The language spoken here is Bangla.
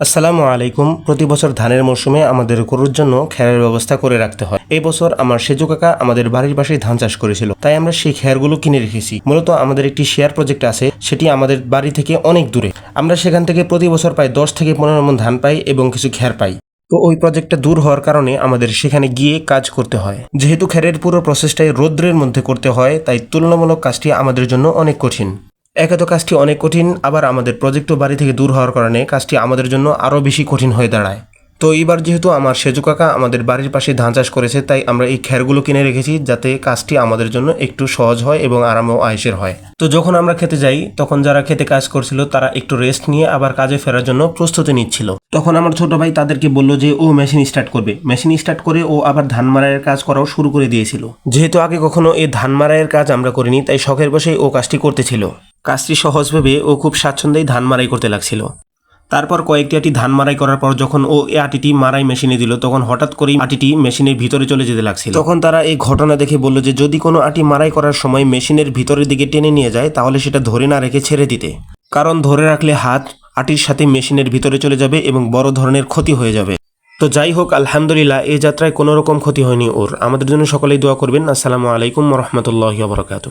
আসসালামু আলাইকুম। প্রতি বছর ধানের মৌসুমে আমাদের গরুর জন্য খেয়ারের ব্যবস্থা করে রাখতে হয়। এই বছর আমার সেজু কাকা আমাদের বাড়ির পাশে ধান চাষ করেছিল। তাই আমরা সেই খেয়ারগুলো কিনে রেখেছি। মূলত আমাদের একটি শেয়ার প্রজেক্ট আছে, সেটি আমাদের বাড়ি থেকে অনেক দূরে। আমরা সেখান থেকে প্রতি বছর প্রায় দশ থেকে পনেরো মন ধান পাই এবং কিছু খেয়ার পাই। তো ওই প্রজেক্টটা দূর হওয়ার কারণে আমাদের সেখানে গিয়ে কাজ করতে হয়। যেহেতু খেরের পুরো প্রসেসটাই রৌদ্রের মধ্যে করতে হয়, তাই তুলনামূলক কাজটি আমাদের জন্য অনেক কঠিন। একে তো কাজটি অনেক কঠিন, আবার আমাদের প্রজেক্টও বাড়ি থেকে দূর হওয়ার কারণে কাজটি আমাদের জন্য আরও বেশি কঠিন হয়ে দাঁড়ায়। তো এইবার যেহেতু আমার সেজু কাকা আমাদের বাড়ির পাশে ধান চাষ করেছে, তাই আমরা এই খেরগুলো কিনে রেখেছি যাতে কাজটি আমাদের জন্য একটু সহজ হয় এবং আরাম ও আয়েসের হয়। তো যখন আমরা খেতে যাই, তখন যারা খেতে কাজ করছিল তারা একটু রেস্ট নিয়ে আবার কাজে ফেরার জন্য প্রস্তুতি নিচ্ছিল। তখন আমার ছোট ভাই তাদেরকে বলল যে, ও মেশিন স্টার্ট করবে। মেশিন স্টার্ট করে ও আবার ধান মারাইয়ের কাজ করাও শুরু করে দিয়েছিল। যেহেতু আগে কখনো এই ধান মারাইয়ের কাজ আমরা করিনি, তাই শখের বসেই ও কাজটি করতেছিল। কাজটি সহজ ভেবে ও খুব স্বাচ্ছন্দ্যেই ধান মারাই করতে লাগছিল। তারপর কয়েকটি আটি ধান মারাই করার পর যখন ও এই আটিটি মারাই মেশিনে দিল, তখন হঠাৎ করেই আটিটি মেশিনের ভিতরে চলে যেতে লাগছিল। তখন তারা এই ঘটনা দেখে বলল যে, যদি কোনো আটি মারাই করার সময় মেশিনের ভিতরের দিকে টেনে নিয়ে যায়, তাহলে সেটা ধরে না রেখে ছেড়ে দিতে। কারণ ধরে রাখলে হাত আটির সাথে মেশিনের ভিতরে চলে যাবে এবং বড় ধরনের ক্ষতি হয়ে যাবে। তো যাই হোক, আলহামদুলিল্লাহ, এই যাত্রায় কোনো রকম ক্ষতি হয়নি ওর। আমাদের জন্য সকলেই দোয়া করবেন। আসসালামু আলাইকুম রহমতুল্লাহ বরকাত